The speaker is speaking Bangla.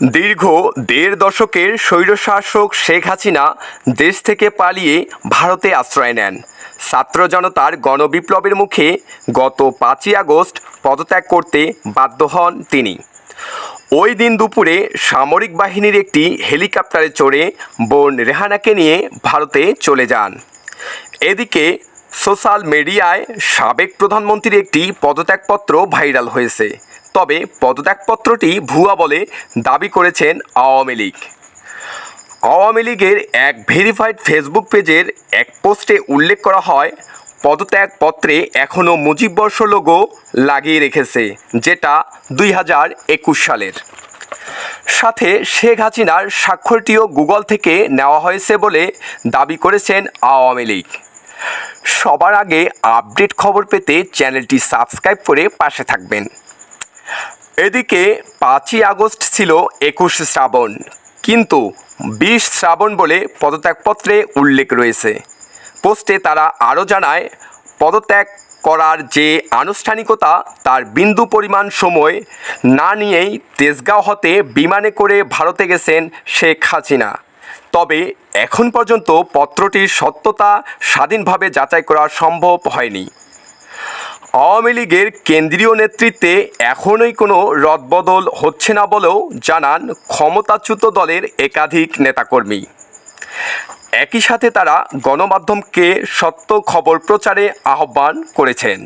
দীর্ঘ দেড় দশকের স্বৈরশাসক শেখ হাসিনা দেশ থেকে পালিয়ে ভারতে আশ্রয় নেন। ছাত্র জনতার গণবিপ্লবের মুখে গত পাঁচই আগস্ট পদত্যাগ করতে বাধ্য হন তিনি। ওই দিন দুপুরে সামরিক বাহিনীর একটি হেলিকপ্টারে চড়ে বোন রেহানাকে নিয়ে ভারতে চলে যান। এদিকে সোশ্যাল মিডিয়ায় সাবেক প্রধানমন্ত্রীর একটি পদত্যাগপত্র ভাইরাল হয়েছে। তবে পদত্যাগপত্রটি ভুয়া বলে দাবি করেছেন আওয়ামী লীগ। আওয়ামী লীগের এক ভেরিফাইড ফেসবুক পেজের এক পোস্টে উল্লেখ করা হয়, পদত্যাগপত্রে এখনও মুজিববর্ষ লোগো লাগিয়ে রেখেছে, যেটা দুই হাজার একুশ সালের। সাথে শেখ হাসিনার স্বাক্ষরটিও গুগল থেকে নেওয়া হয়েছে বলে দাবি করেছেন আওয়ামী লীগ। সবার আগে আপডেট খবর পেতে চ্যানেলটি সাবস্ক্রাইব করে পাশে থাকবেন। এদিকে পাঁচই আগস্ট ছিল একুশ শ্রাবণ, কিন্তু বিশ শ্রাবণ বলে পদত্যাগপত্রে উল্লেখ রয়েছে। পোস্টে তারা আরও জানায়, পদত্যাগ করার যে আনুষ্ঠানিকতা, তার বিন্দু পরিমাণ সময় না নিয়েই তেজগাঁও হতে বিমানে করে ভারতে গেছেন শেখ হাসিনা। তবে এখন পর্যন্ত পত্রটির সত্যতা স্বাধীনভাবে যাচাই করা সম্ভব হয়নি। আওয়ামী লীগের কেন্দ্রীয় নেতৃত্বে এখনই কোনো রদবদল হচ্ছে না বলেও জানান ক্ষমতাচ্যুত দলের একাধিক নেতাকর্মী। একই সাথে তারা গণমাধ্যমকে সত্য খবর প্রচারে আহ্বান করেছেন।